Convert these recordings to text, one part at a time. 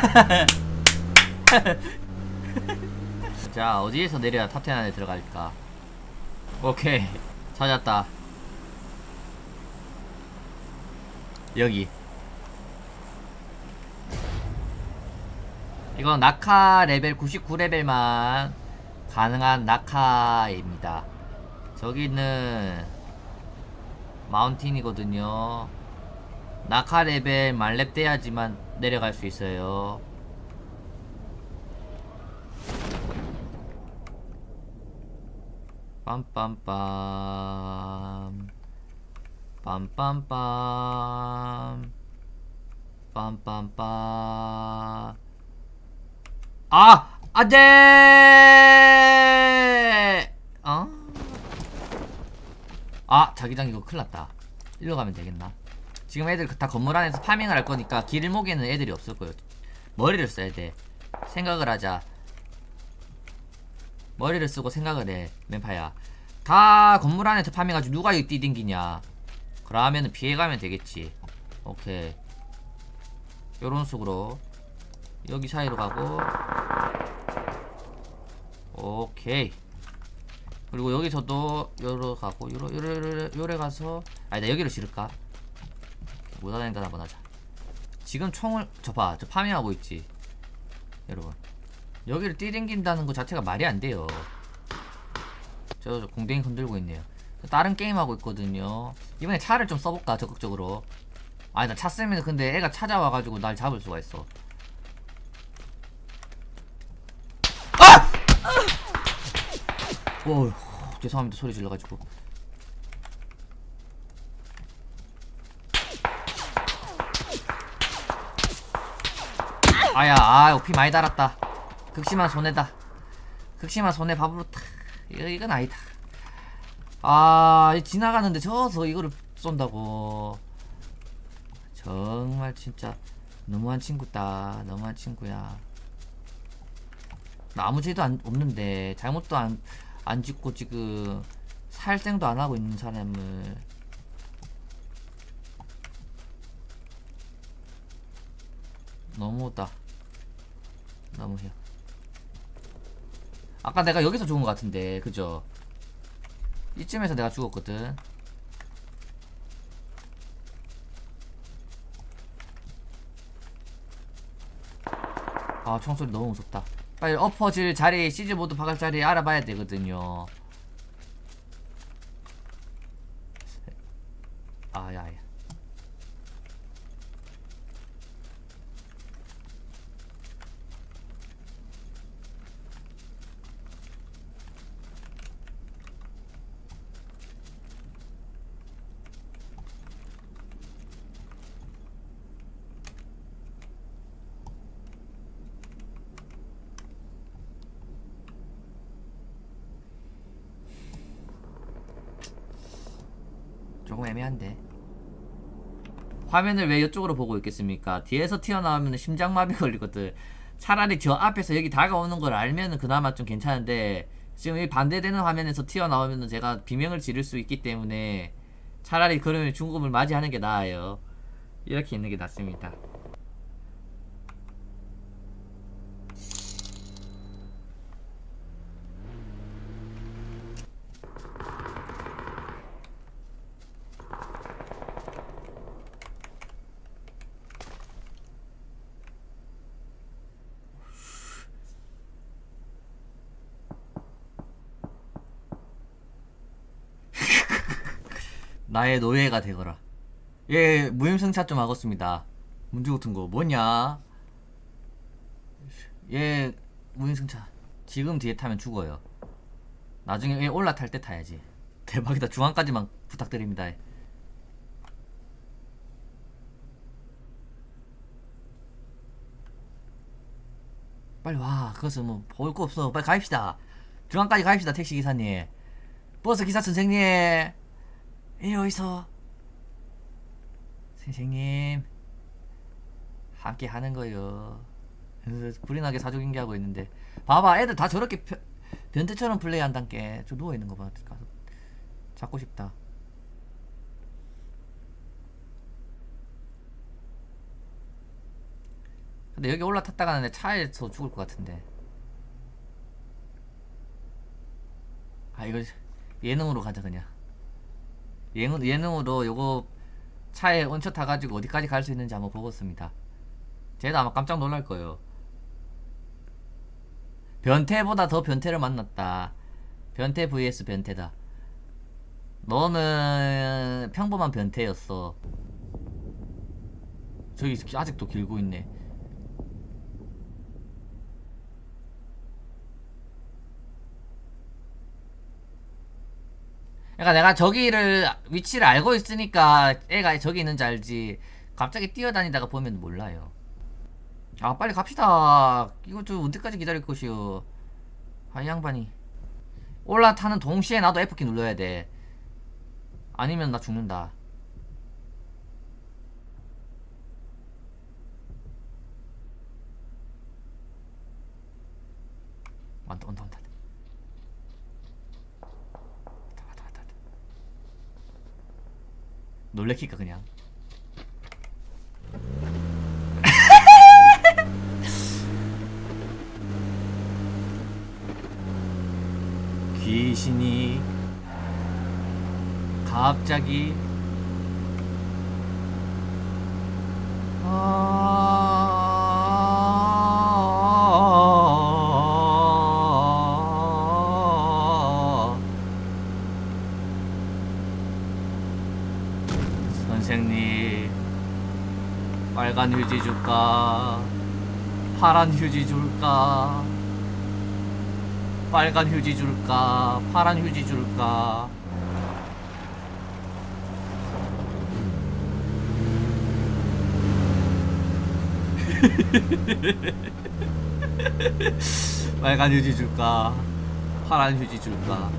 자 어디에서 내려야 탑10 안에 들어갈까? 오케이. 찾았다. 여기. 이건 낙하 레벨 99레벨만 가능한 낙하입니다. 저기는 마운틴이거든요. 낙하 레벨 만렙 돼야지만 내려갈 수 있어요 빰빰빰 빰빰빰 빰빰빰 아! 안돼! 어? 아 자기장 이거 큰일났다 일로 가면 되겠나 지금 애들 다 건물 안에서 파밍을 할 거니까 길목에는 애들이 없을 거예요. 머리를 써야 돼. 생각을 하자. 머리를 쓰고 생각을 해 맨파야 다 건물 안에서 파밍하지 누가 여기 뛰댕기냐? 그러면은 피해가면 되겠지. 오케이. 요런 식으로 여기 사이로 가고. 오케이. 그리고 여기서도 요로 가고 요로 요래 요래 가서 아니다 여기로 지를까 못하다니까 한번 하자. 지금 총을 저봐 저 파밍하고 있지. 여러분. 여기를 뛰댕긴다는 것 자체가 말이 안 돼요. 저, 저 공댕이 흔들고 있네요. 다른 게임 하고 있거든요. 이번에 차를 좀 써볼까 적극적으로. 아니 나 차 쓰면 근데 애가 찾아와가지고 날 잡을 수가 있어. 오 죄송합니다. 소리 질러가지고 아야 아피 많이 달았다. 극심한 손해다. 극심한 손해 밥으로 타 이건 아니다. 아 지나가는데 저서 이거를 쏜다고. 정말 진짜 너무한 친구다. 너무한 친구야. 나 아무 죄도 안, 없는데 잘못도 안, 안 짓고 지금 살생도 안 하고 있는 사람을. 너무다 너무해요. 아까 내가 여기서 죽은 것 같은데 그죠? 이쯤에서 내가 죽었거든. 아 총소리 너무 무섭다. 빨리 엎어질 자리 시즈 모드 박을 자리 알아봐야 되거든요 아야야 조금 애매한데. 화면을 왜 이쪽으로 보고 있겠습니까? 뒤에서 튀어나오면 심장마비 걸리거든. 차라리 저 앞에서 여기 다가오는 걸 알면 은 그나마 좀 괜찮은데 지금 이 반대되는 화면에서 튀어나오면 은 제가 비명을 지를 수 있기 때문에 차라리 그러면 중금을 맞이하는 게 나아요. 이렇게 있는 게 낫습니다 나의 노예가 되거라. 예, 무임승차 좀 하겠습니다. 문제 같은 거 뭐냐? 예, 무임승차. 지금 뒤에 타면 죽어요. 나중에 예, 올라탈 때 타야지. 대박이다. 중앙까지만 부탁드립니다. 빨리 와. 그것은 뭐 볼 거 없어. 빨리 가입시다. 중앙까지 가입시다. 택시 기사님. 버스 기사 선생님. 이 어디서 선생님 함께 하는 거요. 불이 나게 사족 인계하고 있는데 봐봐 애들 다 저렇게 펴, 변태처럼 플레이한단께 저 누워있는 거 봐. 잡고 싶다. 근데 여기 올라탔다가는 내 차에서 죽을 것 같은데 아 이거 예능으로 가자 그냥 예능, 예능으로 요거 차에 얹혀 타가지고 어디까지 갈 수 있는지 한번 보겠습니다. 쟤도 아마 깜짝 놀랄 거예요. 변태보다 더 변태를 만났다. 변태 vs 변태다. 너는 평범한 변태였어. 저기 아직도 길고 있네 그러니까 내가 저기를 위치를 알고 있으니까 애가 저기 있는지 알지. 갑자기 뛰어다니다가 보면 몰라요. 아 빨리 갑시다. 이거 좀 언제까지 기다릴 것이오? 아이 양반이. 올라타는 동시에 나도 F키 눌러야 돼. 아니면 나 죽는다. 왔다 온다 왔다 왔다 왔다. 놀래키까 그냥. 귀신이 갑자기 선생님 빨간 휴지 줄까? 파란 휴지 줄까? 빨간 휴지 줄까? 파란 휴지 줄까? 빨간 휴지 줄까? 파란 휴지 줄까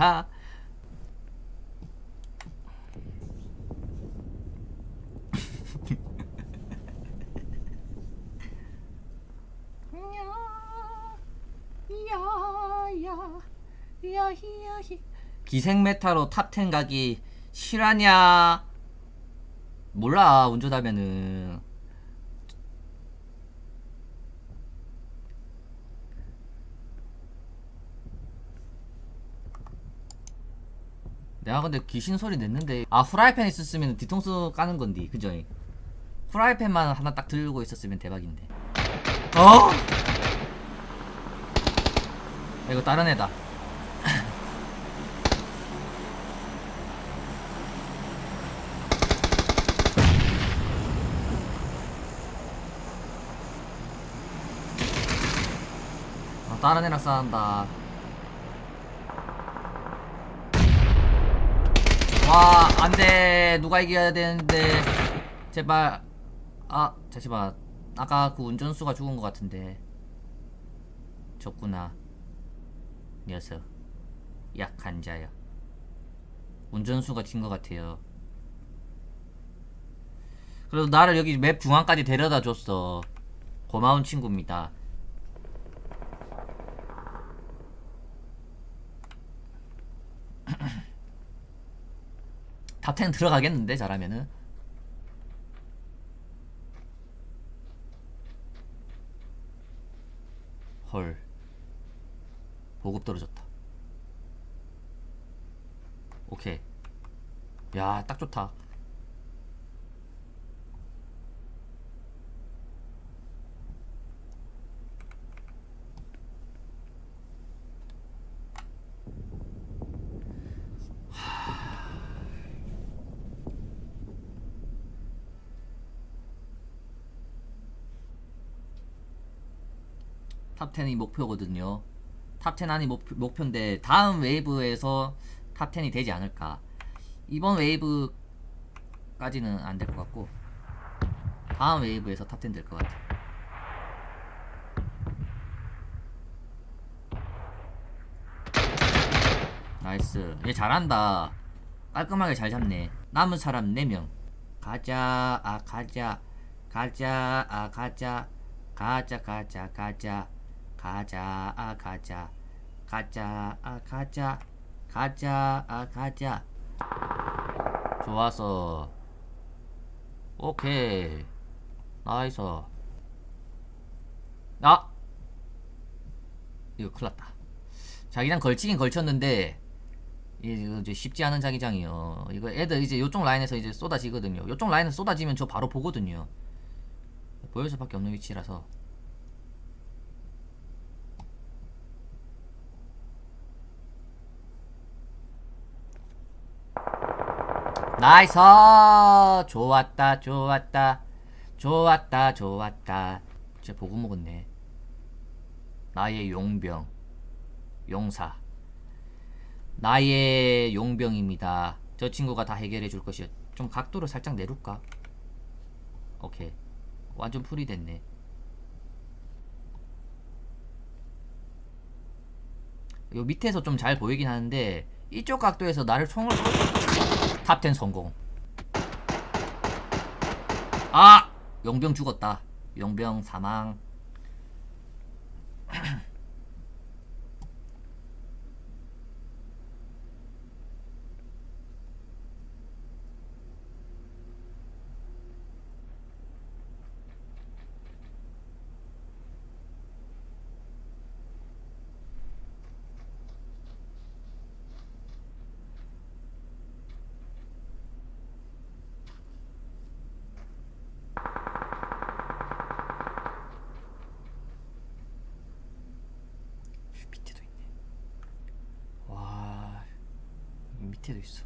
기생 메타 기생 메타로 탑10 가기 실화냐? 몰라 운전하면은 내가 근데 귀신 소리 냈는데 아 후라이팬 있었으면 뒤통수 까는 건디 그죠? 후라이팬만 하나 딱 들고 있었으면 대박인데 어? 아, 이거 다른 애다 아, 다른 애랑 싸운다 와 안돼. 누가 이겨야 되는데. 제발. 아 잠시만. 아까 그 운전수가 죽은 것 같은데. 졌구나. 녀석. 약한 자여 운전수가 진 것 같아요. 그래도 나를 여기 맵 중앙까지 데려다 줬어. 고마운 친구입니다 탑10 들어가겠는데 잘하면은. 헐. 보급 떨어졌다. 오케이. 야 딱 좋다 탑10이 목표거든요. 탑10 안이 목표, 목표인데 다음 웨이브에서 탑10이 되지 않을까. 이번 웨이브까지는 안 될 것 같고 다음 웨이브에서 탑10 될 것 같아. 나이스. 얘 잘한다. 깔끔하게 잘 잡네. 남은 사람 4명. 가자, 아, 가자. 가자, 아, 가자. 가자, 가자, 가자. 가자, 아, 가자. 가자, 아, 가자. 가자, 아, 가자. 좋았어. 오케이. 나이스. 아! 이거 큰일 났다. 자기장 걸치긴 걸쳤는데, 이제 쉽지 않은 자기장이요. 이거 애들 이제 요쪽 라인에서 이제 쏟아지거든요. 요쪽 라인에서 쏟아지면 저 바로 보거든요. 보일 수밖에 없는 위치라서. 나이스! 좋았다, 좋았다. 좋았다, 좋았다. 진짜 보고 먹었네. 나의 용병. 용사. 나의 용병입니다. 저 친구가 다 해결해 줄 것이요. 좀 각도를 살짝 내릴까? 오케이. 완전 풀이 됐네. 요 밑에서 좀 잘 보이긴 하는데 이쪽 각도에서 나를 총을 탑10 성공. 아! 용병 죽었다. 용병 사망. 밑에도 있네. 와, 이 밑에도 있어.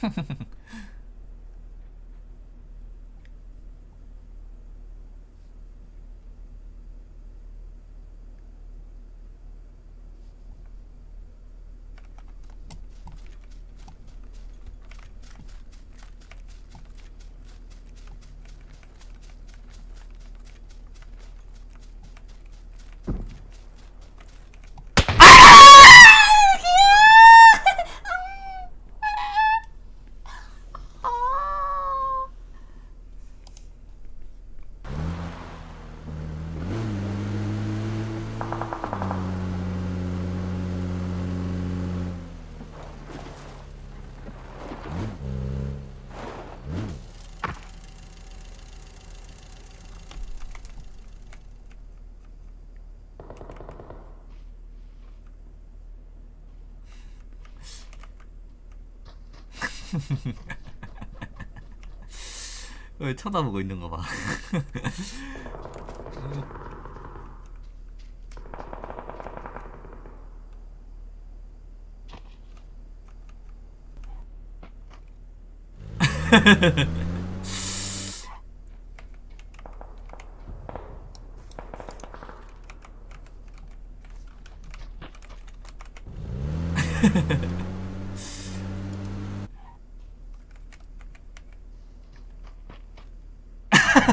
왜 쳐다보고 있는 거 봐.